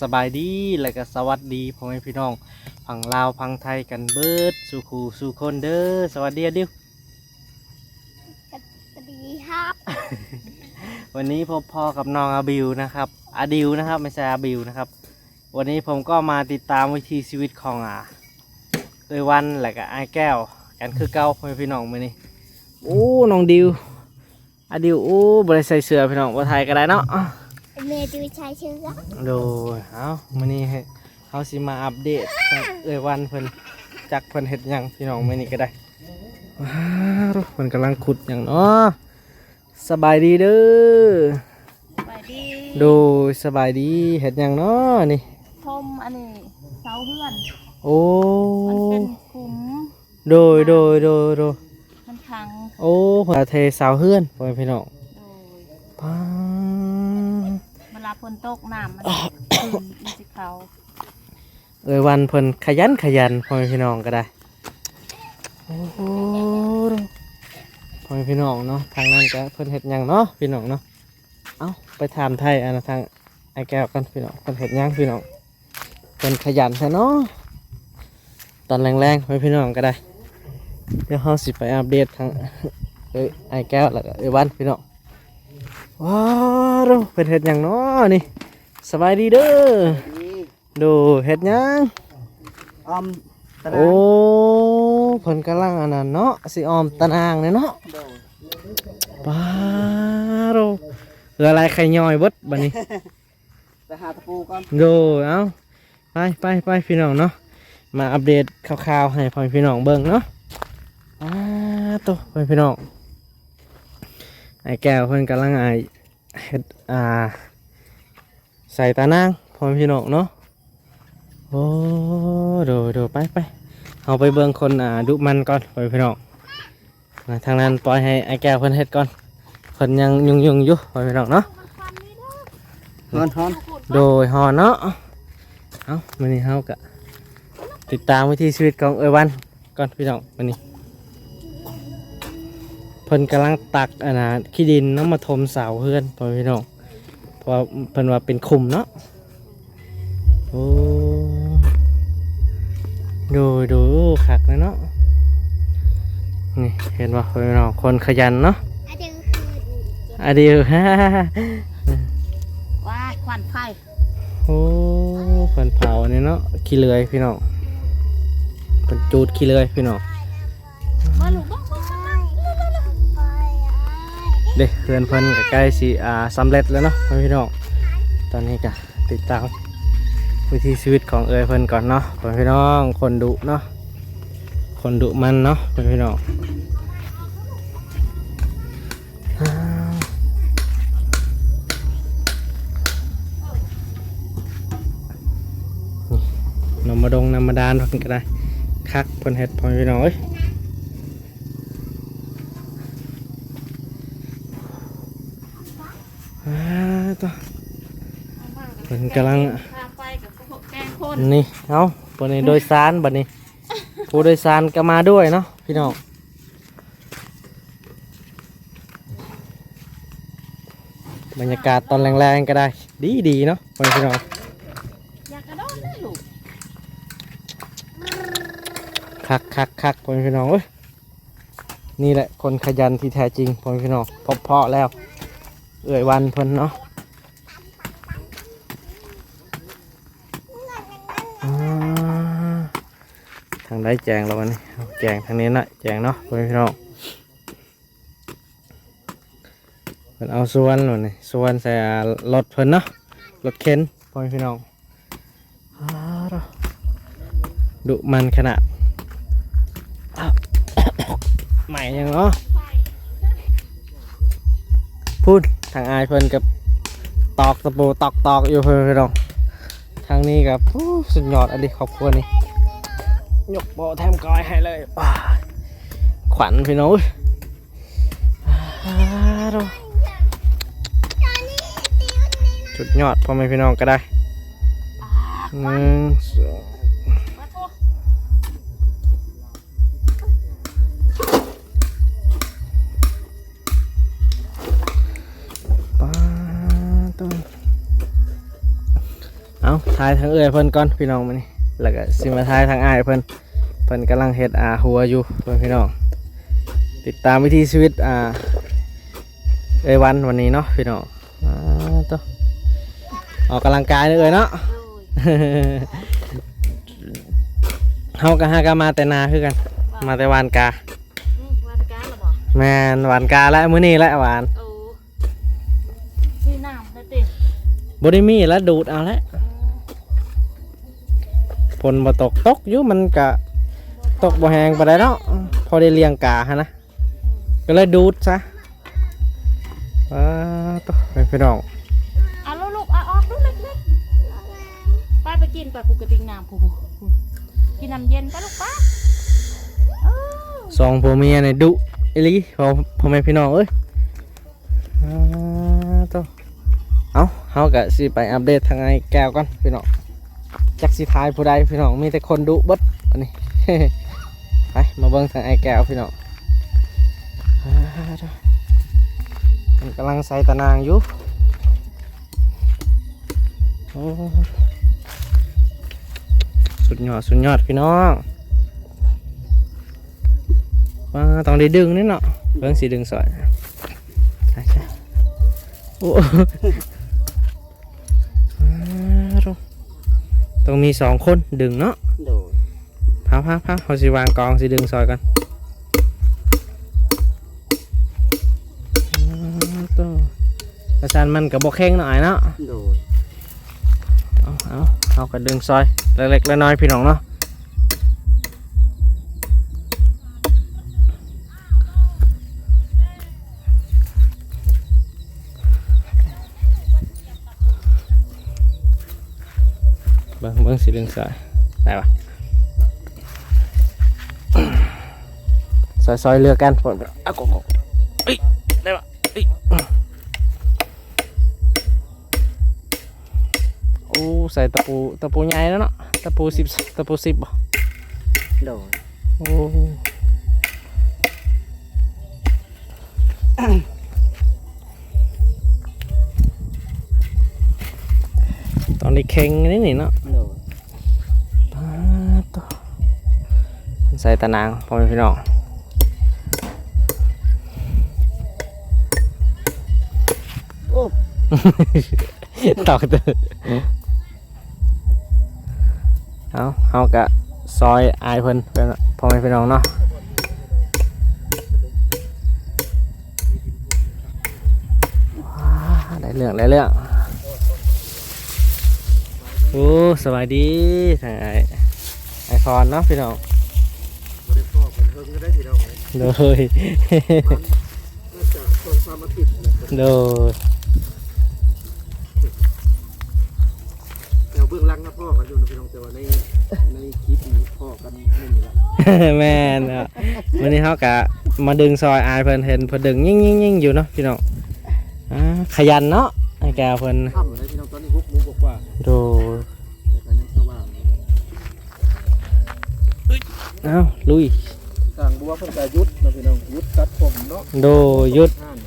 สบายดีและก็สวัสดีพ่อแม่พี่น้องพังลาวพังไทยกันเบิดสู่ครูสู่คนเด้อสวัสดีอะดิวสวัสดีครับ วันนี้พบพ่อกับน้องอาบิวนะครับอาดิวนะครับไม่ใช่อาบิวนะครับ วันนี้ผมก็มาติดตามวิถีชีวิตของอ่าเอยวันและก็ไอ้ายแก้ว กันคือเก้าพ่อแม่พี่น้องมื้อนี้โอ้น้องดิวอาดิวโอ้บริใส่เสื้อพี่น้องว่าไทยก็ได้เนาะ เมย์จูชายเชื้อโดยเอามื้อนี้ให้เขาสิมาอัปเดตของเอ่ยวันเพิ่นจักเพิ่นเฮ็ดหยังพี่น้องมื้อนี้ก็ได้ว้าวเพิ่นกำลังขุดหยังเนาะสบายดีเด้อสวัสดีโดยสบายดีเฮ็ดหยังเนาะนี่ชมอันนี้เสาเพื่อน โอ้มันเป็นขุมโดยโดยโดยโดยมันขังโอ้เพิ่นเทสาวเฮือนพ่อแม่พี่น้องโดยป้าเว ลาฝนตกน้ำมันขึ้นมันสิเขาเอ่ยวันเพิ่นขยันขยันพ่อแม่พี่น้องก็ได้โอ้โหพ่อแม่พี่น้องเนาะทางนั้นก็เพิ่นเฮ็ดหยังเนาะพี่น้องเนาะเอ้าไปถามไทยอันนะทางไอ้แก้วกันพี่น้องเพิ่นเฮ็ดหยังพี่น้องเพิ่นขยันแท้เนาะตอนแรงๆพ่อแม่พี่น้องก็ได้เดี๋ยวเฮาสิไปอัปเดตทางเอ้ยไอ้แก้วแล้วก็เอ้ยวันพี่น้อง ว้าวเพิ่นเฮ็ดหยังเนาะนี่สบายดีเด้อดูเฮ็ดหยังออมตะโอ้เพิ่นกำลังอันนั้นเนาะสิออมตะนางเนี่ยเนาะป้าโรเหลืออะไรไข่ย่อยเบิดบัดนี้ไปหาตะปูก่อนดูเอาไปไปไปพี่น้องเนาะมาอัปเดตข่าวๆให้พ่อพี่น้องเบิ่งเนาะอ้าตัวพ่อพี่น้องไอ้แก้วเพิ่นกำลังไอ เฮ็ดอ่าใส่ตานางพ่อพี่น้องเนาะโอ้ดูดูไปไปเอาไปเบิ่งคนอ่าดุมันก่อนพ่อพี่น้องมาทางนั้นปล่อยให้ไอ้แก้วเพิ่นเฮ็ดก่อนเพิ่นยังยุ่งๆอยู่พ่อพี่น้องเนาะฮอนฮอนโดยฮอเนาะเอาวันนี้เฮากะติดตามวิถีชีวิตของเอยวันก่อนพี่น้องวันนี้ เพิ่นกำลังตักอันนะขี้ดินน้ำมาถมเสาเพื่อนพ่อพี่น้องเพราะว่าเพิ่นว่าเป็นคุมเนาะโอ้ดูดูขักเลยเนาะนี่เห็นว่าพ่อพี่น้องคนขยันเนาะอาจจะคืออะเดียวฮ่าว้ายควันไฟโอ้เพิ่นเผาเนี่ยเนาะขี้เลื่อยพี่น้องเพิ่นจูดขี้เลื่อยพี่น้อง เด็กเพื่อนเพิ่นก็ใกล้สิอ่าสำเร็จแล้วเนาะพี่น้องตอนนี้ก็ติดตามวิถีชีวิตของเอ๋ยเพิ่นก่อนเนาะพี่น้องคนดุเนาะคนดุมันเนาะพี่น้องอ้าวนี่นำมาดงนำมาดานเพิ่นก็ได้คักเพิ่นเฮ็ดพ่อพี่น้องเอ้ย อ่าตัวเพิ่น กำลังพาไฟกับพวกแกงคนนี่เอาปนี้โดยสารบัดนี้ผู้โดยสารก็มาด้วยเนาะพี่น้องบรรยากาศตอนแรงๆก็ได้ ดีดีๆเนาะพี่น้องอยากกระโดดได้ลูกคักคักคักพี่น้องเอ้ยนี่แหละคนขยันที่แท้จริงพี่น้องพบเพาะแล้ว เอ่ยวันเพิ่นเนาะอ่าทางได้แจงแล้ววันนี้แจงทางนี้นะแจงเนาะพี่น้องเพิ่นเอาส่วนเลยนี่ส่วนใส่รถเพิ่นเนาะรถเข็นพ่อพี่น้องดุมันขนาดใหม่ยังเนาะพูดทางอายเพิ่นกับตอกตะปูตอกตอกอยู่เพิ่นพี่น้องทางนี้กับสุดยอดอันนี้ครอบครัวนี่ ยกโบแทมกอยให้เลยว้าขวัญพี่น้องอ้าวสุดยอดพ่อแม่พี่น้องก็ได้หนึ่งสองมาโทษป้าต้นเอาทายทางเอื้อยเพิ่นก่อนพี่น้องมานี่ แล้วก็สิมาทายทางอ้ายเพิ่นเพิ่นกำลังเฮ็ดอาหัวอยู่เพิ่นพี่น้องติดตามวิถีชีวิตอ่าเอ้ยวันวันนี้เนาะพี่น้องอ่าต่อออกกำลังกายเด้อเอ้ยเนาะโดยเฮาก็หากันมาแต่นาคือกัน มาแต่วานกาอืมวันการละบ่แม่นหวานกาและมื้อนี้และหวานโอ้ชื่อน้ำแล้วติบ่ได้มีแล้วดูดเอาแล้ว ฝนบ่ตกตกอยู่มันก็ตกบ่แฮงปานใดเนาะพอได้เลี้ยงกาหั่นนะก็เลยดูดซะอ้าตอไปพี่น้องเอาลูกลูกเอาออกลูกเล็กๆไปไปกินไปผูกกระติกน้ำผูผูผูกินน้ำเย็นไปลูกป้าเออสองผัวเมียนี่ดุอีหลีพ่อพ่อแม่พี่น้องเอ้ยอ้าตอเอาเฮาก็สิไปอัปเดตทางไอ้แก้วก่อนพี่น้อง จักสิทายผู้ใดพี่น้องมีแต่คนดุบดอันนี้ไปมาเบิ่งทางไอ้แก้วพี่น้องมันกำลังใส่ตะนางอยู่สุดยอดสุดยอดพี่น้องว้าต้องได้ดึงนี่เนาะเบิ่งสีดึงสอยโอ้ ต้องมีสองคนดึงเนาะโดยพาพาพาเขาสิวางกองสิดึงซอยกันอ้าวตัวกระชันมันกับบกแข้งหน่อยเนาะโดยเอาเอาเอากระดึงซอยเล็กๆน้อยๆพี่น้องเนาะ บิ่งเบิ่งสิดึงซอยได้ปะซอยซอยๆเรือกันฝนอะกกเอ้ยได้ปะเอ้ยโอ้ใส่ตะปูตะปูใหญ่แล้วเนาะตะปูสิบตะปูสิบบ่โดยโอ้ตอนนี้เค็งนี่นี่เนาะ ใส่ตะนางพ่อแม่พี่น้องโอ้ตอกเตอเอาเฮากะซอยอายเพิ่นเป็นพ่อแม่พี่น้องเนาะว้าได้เรื่องได้เรื่องโอ้สวัสดีทางไอไอคอนเนาะพี่น้องบริ พ่อคนเพิ่งก็ได้ที่เราไว้โดย น่าจะคนความมาติดนะโดยแนวเบื้องหลังนะพ่อกันอยู่นะพี่น้องแต่ว่าในในคลิปนี่พ่อกันไม่มีละแม่นอะวันนี้เขากะมาดึงซอยอายเพิ่นเห็นเพิ่นดึงยิ่งยิ่งยิ่งอยู่เนาะพี่น้องอ่าขยันเนาะไอ้แกวเพิ่นค่ำเลยพี่น้องตอนนี้ฮุกหมูบอกว่าโดยแต่ก็ยังสว่างเอ้าลุย สั่งบัวเพิ่นก็ยุดนะพี่น้องยุดตัดผมเนาะโดยหยุด ห้าน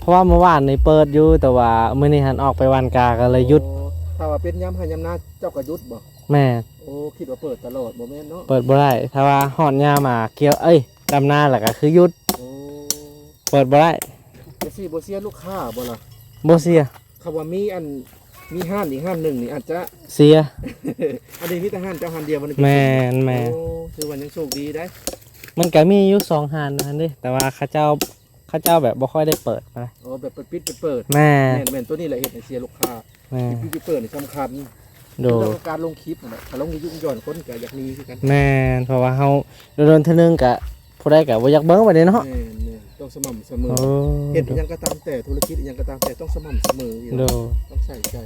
เพราะว่าเมื่อวานนี่เปิดอยู่แต่ว่ามื้อนี้หันออกไปวันกาก็เลยหยุดโอ้ถ้าว่าเป็นย้ำให้ย้ำหน้าเจ้าก็ยุดบ่แม่โอ้คิดว่าเปิดตลอดบ่แม่นเนาะเปิดบ่ได้ถ้าว่าฮอดยามาเกี่ยวเอ้ยดำนาแล้วก็คือหยุดโอ้เปิดบ่ได้เจะสิบ่เสียลูกค้าบ่ล่ะบ่เสียคำว่ามีอัน มีห้านอีกห้านหนึ่งนี่อาจจะ เสีย อันนี้มีแต่ห้านเจ้าห้านเดียวมันแม่นแม่นโอ้คือวันยังโชคดีได้ มันก็มีอยู่สองหานนั่นเด้แต่ว่าเขาเจ้าเขาเจ้าแบบบ่ค่อยได้เปิดมาโอ้แบบเปิดปิดเปิดเปิดแม่แม่นแม่นตัวนี้แหละเห็นให้เสียลูกค้าแม่ปิดปิดเปิดนี่สำคัญโดยเรื่องของการลงคลิปนั่นแหละถ้าลงยุ่งย่อนคนก็อยากมีคือกันแม่นเพราะว่าเฮาโดนๆเทื่อนึงกะผู้ใดกะบ่อยากเบิ่งบัดนี้เนาะแม่นแม่น ต้องสม่ำเสมอโอ้เห็นอิหยังก็ตามแต่ธุรกิจอิหยังก็ตามแต่ต้องสม่ำเสมออยู่โดแล้วต้องใส่ใจ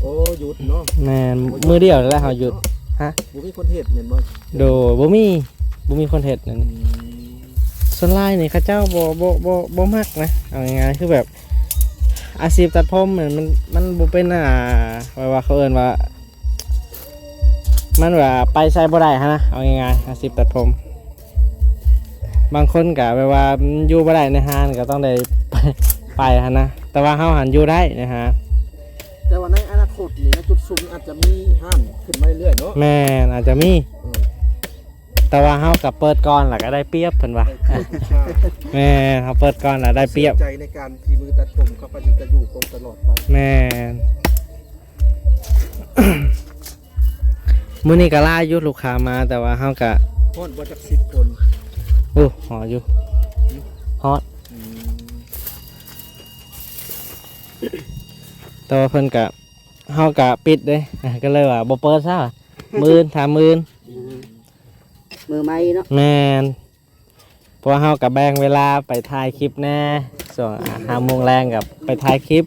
โอ้หยุดเนาะแม่นมือเดียวแล้วเฮาหยุดฮะบ่มีคนเฮ็ดแม่นบ่โดบ่มีบ่มีคนเฮ็ดนั่นอืมส่วนหลายนี่เขาเจ้าบ่บ่บ่บ่มักนะเอาง่ายๆคือแบบอาชีพตัดผมเนี่ยมันมันบ่เป็นอ่าว่าว่าเขาเอิ้นว่า มันว่าไปใช้บ่ได้ฮะนะเอาง่ายๆอาชีพตัดผม บางคนก็แบบว่าอยู่บ่ได้ในห้างก็ต้องได้ไปไปฮะนะแต่ว่าเฮาหันอยู่ได้นะฮะแต่ว่าในอนาคตนี่ซุ้มอาจจะมีห้านขึ้นมาเรื่อยๆเนาะแม่นอาจจะมีเออแต่ว่าเฮากับเปิดก่อนล่ะก็ได้เปรียบเพิ่นว่าได้คือใช่แม่นเฮาเปิดก่อนล่ะได้เปรียบสีใจในการทีมือตัดผมเขาก็จะอยู่คงตลอดไปแม่น มื้อนี้ก็ล่าอยู่ลูกค้ามาแต่ว่าเฮาก็ฮอดบ่จักสิบคน โอ้หออยู่ฮอตอืมแต่ว่าเพิ่นก็เฮาก็ปิดเด้ก็เลยว่าบ่เปิดซะมื้อนถามมื้อนมือไม้เนาะแม่นเพราะว่าเฮาก็แบ่งเวลาไปถ่ายคลิปแน่ส่วน5โมงแรงกับไปถ่ายคลิป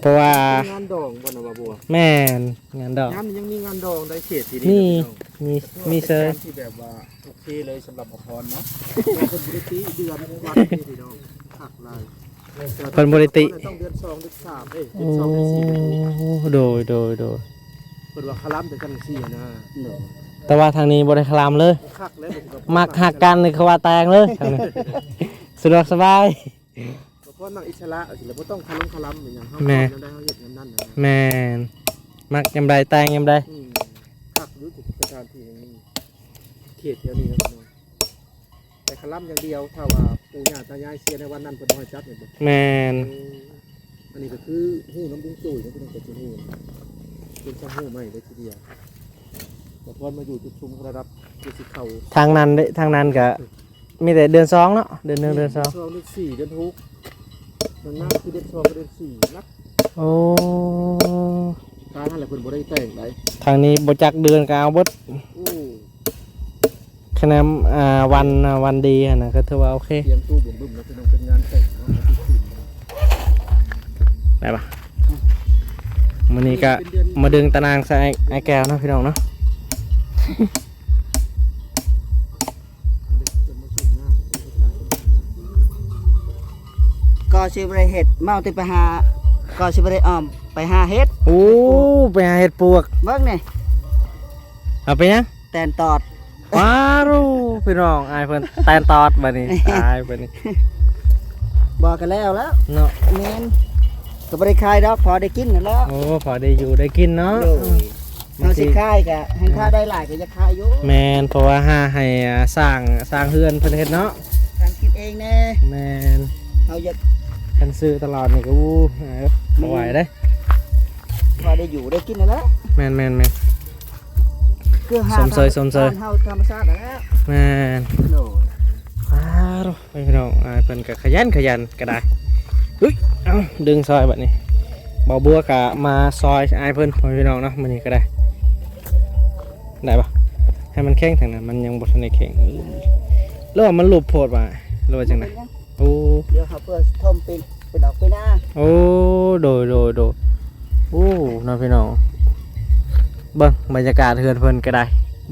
เพราะว่า งานดองบ่นะว่าบัวแม่นงานดอกงานนี้ยังมีงานดองได้เขตที่นี่นี่มีมีเซอร์ที่แบบว่าโอเคเลยสำหรับอภรเนาะคนบริติเดือนวันนี่พี่น้องหักลายเพิ่นบ่ได้ติต้องเดือนสองเดือนสามเอ้ยเดืโอ้อนสองเดือนสี่เดือนหกโดยโดยโดยเปิดว่าคารัมแต่กันสี่นะเนาะแต่ว่าทางนี้บ่ได้คลามเลยคักแล้วผมมักหักกันนี่เขาว่าแตงเลยทางนี้สะดวกสบาย เพราะมักอิสระเอาสิแล้วบ่ต้องคารัมคารัมอย่างเฮาแม่ทำได้เฮาเฮ็ดอย่างนั้นนะแม่นมักยำใดแตงยำใดอืมคักอยู่ที่สถานที่อย่างนี้เขตเดียวนี้นะพี่น้องแต่คารัมอย่างเดียวถ้าว่าปู่ย่าตายายเสียในวันนั้นเพิ่นบ่ให้จัดเนี่ยบ่แม่นอันนี้ก็คือหูน้ำบุ้งตุ๋ยนะพี่น้องก็จะหูเป็นช่างหูใหม่เลยทีเดียวแต่พอมาอยู่จุดชุมระดับจุดสิเขาทางนั้นเด้ทางนั้นก็มีแต่เดือนสองเนาะเดือนหนึ่งเดือนสองเดือนสี่เดือนหก เดือนหน้าคือเดือนสองกับเดือนสี่นักโอ้ตาท่านแหละเพิ่นบ่ได้แต่งไหนทางนี้บ่จักเดือนก็เอาเบิดอู้คะแนนอ่าวันอ่าวันดีหั่นนะก็ถือว่าโอเค เตรียมตู้บุ่มบุ่มแล้วพี่น้องเป็นงานแต่งเนาะมาที่สี่ได้ปะมื้อนี้ก็มาดึงตะนางใส่ไอ้ไอ้แก้วเนาะพี่น้องเนาะ ก็สิบ่ได้เฮ็ดเมาแต่ไปหาก็สิบ่ได้อ้อมไปหาเฮ็ดโอ้ไปหาเห็ดปวกเบิ่งนี่เอาไปยังแตนตอดว้ารูพี่น้องอายเพิ่นแตนตอดบัดนี้ตายบัดนี้บอกกันแล้วแล้วเนาะแม่นก็บ่ได้ขายดอกพอได้กินนั่นแหล้วโอ้พอได้อยู่ได้กินเนาะ เฮาสิขายก็ให้ค่าได้หลายก็จะขายอยู่แมนเพราะว่าหาให้อ่าสร้างสร้างเฮือนเพิ่นเฮ็ดเนาะการคิดเองแน่แมนเฮาอยาก คันซื้อตลอดนี่ก็วู้หาบ่ไหวเด้พอได้อยู่ได้กินนั่นแหละแมนแมนแมนคือหาสมเสยสมเสยบ้านเฮาธรรมชาตินั่นแหล้วแมนโดยว้าวพี่น้องอายเพิ่นก็ขยันขยันก็ได้อุ้ยเอ้าดึงซอยบัดนี้เบาบัวก็มาซอยอายเพิ่นพี่น้องเนาะมื้อนี้ก็ได้ได้ปะให้มันแข็งทางนั้นมันยังบ่ทันได้แข็งแล้วว่ามันหลุบโพดว่าหรือว่าจังได โอ้เดี๋ยวเขาเปิดทมเป็นเป็นดอกไปหน้าโอ้โดยโดยโดยโอ้น้องพี่น้องเบิ่งบรรยากาศเฮือนเพิ่นก็ได้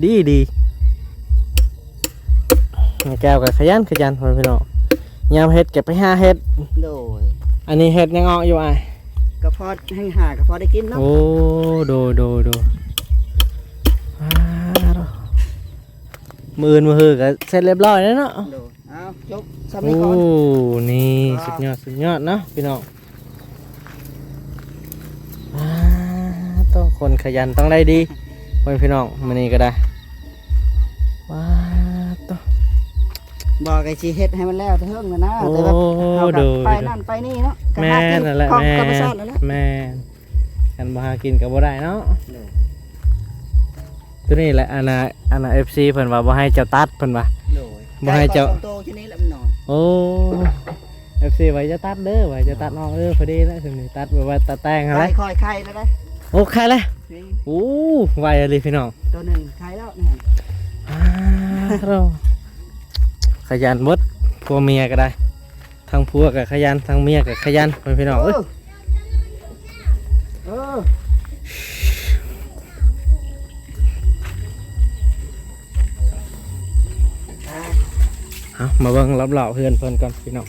ดีดีแก้วก็ขยันขยันพ่อพี่น้องยามเฮ็ดเก็บไปหาเฮ็ดโดยอันนี้เฮ็ดยังออกอยู่อะก็พอแห้งหาก็พอได้กินเนาะโอ้โดยโดยโดยว้าวมืออนมือหือก็เสร็จเรียบร้อยแล้วเนาะโดย เอาจบซ้ำโอ้นี้ก่อนนี่ครับสุดยอด สุดยอดเนาะพี่น้องว้าต้องคนขยันต้องได้ดีพ่อพี่น้องมันนี่ก็ได้ว้าต้อง บอกไอ้ชีเฮ็ดให้มันแล้วเถิงนะนะโอ้แต่แบบเอาดูกับไปนั่นไปนี่เนาะก็แม่หากินั่นแหละของแม่ธรรมชาตินั่นแหละแม่กันบ่หากินกับบ่ได้เนาะ ตัวนี้แหละอันน่ะอันน่ะ FC เพิ่นว่าบ่ให้เจ้าตัดเพิ่นว่าโดย บ่ให้เจ้าไก่ก็โตชนี้แหละมันนอนโอ้ FC ไว้จะตัดเด้อไว้จะตัดออกเด้อพอดีแล้วถึงนี่ตัดแบบว่าตัดแต่งหั่นแหไก่ละคอยไข่แล้วได้โอ้ใครเลยนี่โอ้ไวเลยพี่น้องตัวหนึ่งไข่แล้วนี่อ้าวเราขยันหมดผัวเมียก็ได้ ทั้งผัวกับขยันทั้งเมียกับขยันพ่อพี่น้องเอ้ยเออ เอามาเบิ่งรับเหล่าเพื่อนเพิ่อนก่อนพี่น้อง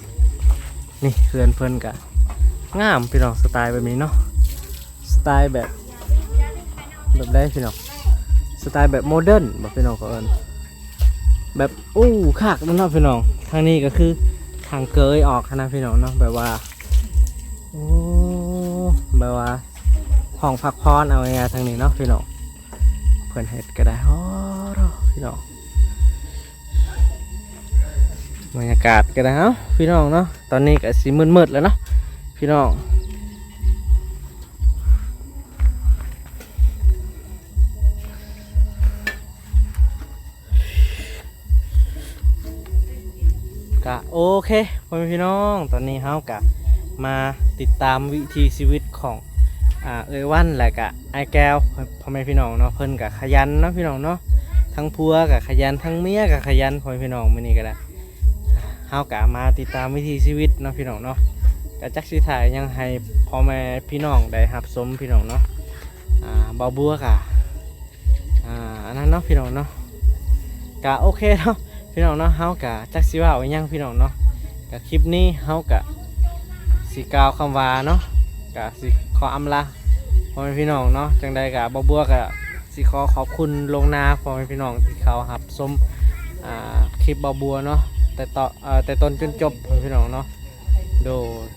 นี่เพื่อนเพิ่อนกะงามพี่น้องสไตล์แบบนี้เนาะสไตล์แบบแบบได้พี่น้องสไตล์แบบโมเดิร์นบอกพี่น้องก็เอิญแบบอู้ขากมันเนาะพี่น้องทางนี้ก็คือทางเกยออกนะพี่น้องเนาะแบบว่าโอ้แบบว่าห้องพักพรเอาง่ายๆทางนี้เนาะพี่น้องเพิ่อนเฮ็ดก็ได้โอ้โหพี่น้อง บรรยากาศก็ได้เอ้าพี่น้องเนาะตอนนี้ก็สิมืดๆแล้วเนาะพี่น้องก็โอเคพ่อแม่พี่น้องตอนนี้เฮาก็มาติดตามวิถีชีวิตของอ่าเอ้ยวันแหละกะไอแก้วพ่อแม่พี่น้องเนาะเพิ่นกะขยันเนาะพี่น้องเนาะทั้งพัวกะขยันทั้งเมียกะขยันพ่อแม่พี่น้องมื้อนี้ก็ได้ เฮากะมาติดตามวิถีชีวิตเนาะพี่น้องเนาะกะจักสิถ่ายยังให้พ่อแม่พี่น้องได้รับชมพี่น้องเนาะอ่าเบาบัวกะอ่าอันนั้นเนาะพี่น้องเนาะกะโอเคเนาะพี่น้องเนาะเฮากะจักสิว่าเอาหยังพี่น้องเนาะกะคลิปนี้เฮากะสิกล่าวคำว่าเนาะกะสิขออำลาพ่อแม่พี่น้องเนาะจังใดกับบบัวกับสิขอขอบคุณลงนาพ่อแม่พี่น้องที่เขาหับชมอ่าคลิปบบัวเนาะ แต่ต่อเอ่อแต่ต้นจนจบพ่อแม่พี่น้องเนาะโด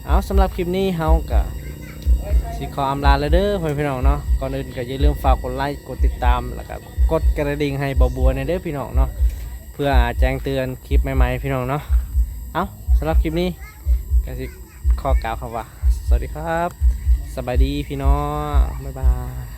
เอาสำหรับคลิปนี้เฮากับสิขออำลาแล้วเด้อพ่อแม่พี่น้องเนาะก่อนอื่นก็อย่าลืมฝากกดไลค์กดติดตามแล้วก็กดกระดิ่งให้บ่บัวในเด้อพี่น้องเนาะเพื่อแจ้งเตือนคลิปใหม่ๆพี่น้องเนาะเอาสำหรับคลิปนี้ก็สิขอกล่าวคำว่า สวัสดีครับ สบายดีพี่น้องบ๊ายบาย